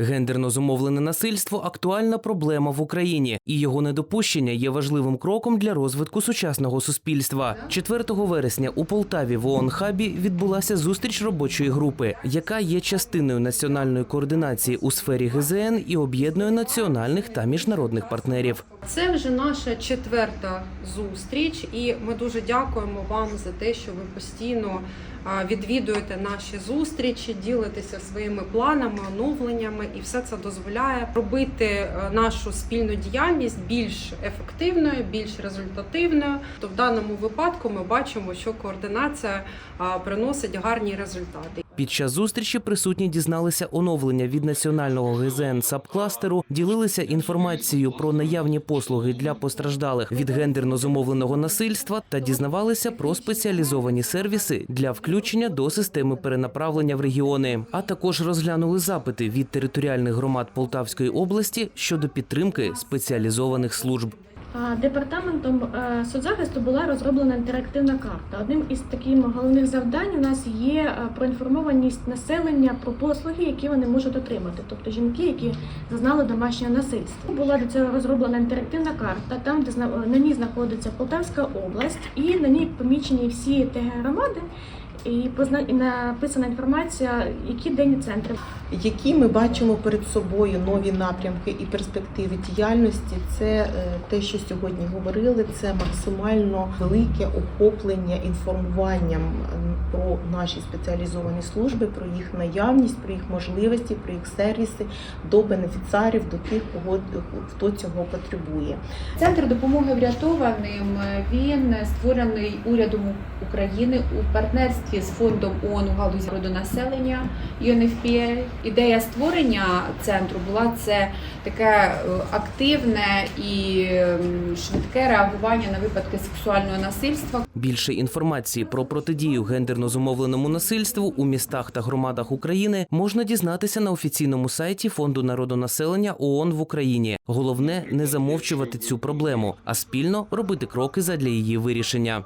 Гендерно зумовлене насильство актуальна проблема в Україні, і його недопущення є важливим кроком для розвитку сучасного суспільства. 4 вересня у Полтаві в ООН Хабі відбулася зустріч робочої групи, яка є частиною національної координації у сфері ГЗН і об'єднує національних та міжнародних партнерів. Це вже наша четверта зустріч, і ми дуже дякуємо вам за те, що ви постійно відвідуєте наші зустрічі, ділитеся своїми планами, оновленнями, і все це дозволяє робити е, нашу спільну діяльність більш ефективною, більш результативною. То в даному випадку ми бачимо, що координація приносить гарні результати. Під час зустрічі присутні дізналися оновлення від національного ГЗН сабкластеру, ділилися інформацією про наявні послуги для постраждалих від гендерно зумовленого насильства та дізнавалися про спеціалізовані сервіси для включення до системи перенаправлення в регіони. А також розглянули запити від територіальних громад Полтавської області щодо підтримки спеціалізованих служб. Департаментом е, соцзахисту була розроблена інтерактивна карта. Одним із таких головних завдань у нас є е, проінформованість населення про послуги, які вони можуть отримати, тобто жінки, які зазнали домашнього насильства. Була до цього розроблена інтерактивна карта, там де на ній знаходиться Полтавська область, і на ній помічені всі ТГ громади. І позна- і написана інформація, які денні центри Які ми бачимо перед собою нові напрямки і перспективи діяльності, це е, те, що сьогодні говорили, це максимально велике охоплення інформуванням про наші спеціалізовані служби, про їх наявність, про їх можливості, про їх сервіси до бенефіціарів, до тих, кого хто цього потребує. Центр допомоги врятованим він створений урядом України у партнерстві з фондом ООН у галузі родонаселення UNFPA. Ідея створення центру була це таке е, активне і швидке реагування на випадки сексуального насильства. Більше інформації про протидію гендерно зумовленому насильству у містах та громадах України можна дізнатися на офіційному сайті Фонду народонаселення ООН в Україні. Головне не замовчувати цю проблему, а спільно робити кроки задля її вирішення.